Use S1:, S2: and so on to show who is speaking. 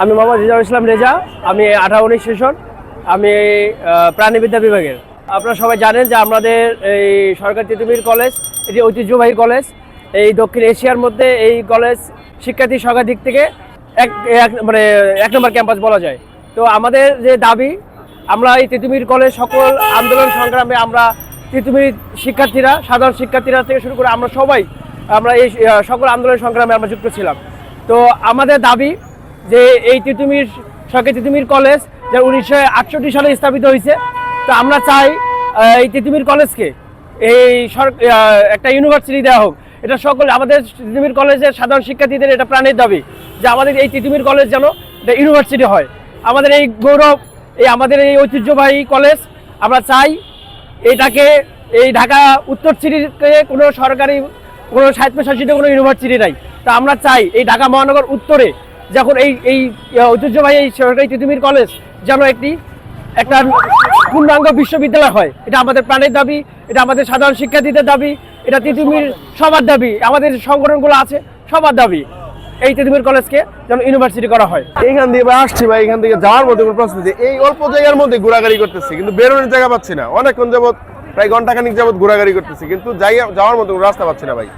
S1: আমি মোহাম্মদ রিজাউল ইসলাম রেজা, আমি আঠাউনি সেশন, আমি প্রাণীবিদ্যা বিভাগের। আপনারা সবাই জানেন যে আমাদের এই সরকারি তিতুমির কলেজ, এটি ঐতিহ্যবাহী কলেজ। এই দক্ষিণ এশিয়ার মধ্যে এই কলেজ শিক্ষার্থী সংখ্যার দিক থেকে এক মানে এক নম্বর ক্যাম্পাস বলা যায়। তো আমাদের যে দাবি, আমরা এই তিতুমির কলেজ সকল আন্দোলন সংগ্রামে আমরা তিতুমির শিক্ষার্থীরা, সাধারণ শিক্ষার্থীরা থেকে শুরু করে আমরা সবাই, আমরা এই সকল আন্দোলন সংগ্রামে আমরা যুক্ত ছিলাম। তো আমাদের দাবি যে এই তিতুমির সরকারি তিতুমির কলেজ, যা উনিশশো আটষট্টি সালে স্থাপিত হয়েছে। তো আমরা চাই এই তিতুমির কলেজকে, এই একটা ইউনিভার্সিটি দেওয়া হোক। এটা সকল, আমাদের তিতুমির কলেজের সাধারণ শিক্ষার্থীদের এটা প্রাণের দাবি, যে আমাদের এই তিতুমির কলেজ যেন এটা ইউনিভার্সিটি হয়। আমাদের এই গৌরব, এই আমাদের এই ঐতিহ্যবাহী কলেজ, আমরা চাই এটাকে, এই ঢাকা উত্তর সিটিতে কোনো সরকারি, কোনো স্বায়ত্তশাসিত কোনো ইউনিভার্সিটি নাই। তা আমরা চাই এই ঢাকা মহানগর উত্তরে যখন এই এই ঐতিহ্যবাহী এই সরকারি তিতুমির কলেজ যেন একটি, একটা পূর্ণাঙ্গ বিশ্ববিদ্যালয় হয়। এটা আমাদের প্রাণের দাবি, এটা আমাদের সাধারণ শিক্ষার্থীদের দাবি, এটা তিতুমির সবার দাবি, আমাদের সংগঠনগুলো আছে, সবার দাবি এই তিতুমির কলেজকে যেন ইউনিভার্সিটি করা হয়।
S2: এইখান দিয়ে আসছি ভাই এখান থেকে যাওয়ার মধ্যে কোনো প্রস্তুতি এই অল্প জায়গার মধ্যে ঘোরাঘুরি করতেছি, কিন্তু বেরোনোর জায়গা পাচ্ছি না। অনেকক্ষণ যাবত প্রায় ঘন্টাখানিক যাবত ঘোরাঘুরি করতেছি, কিন্তু জায়গা যাওয়ার কোনো রাস্তা পাচ্ছি না ভাই।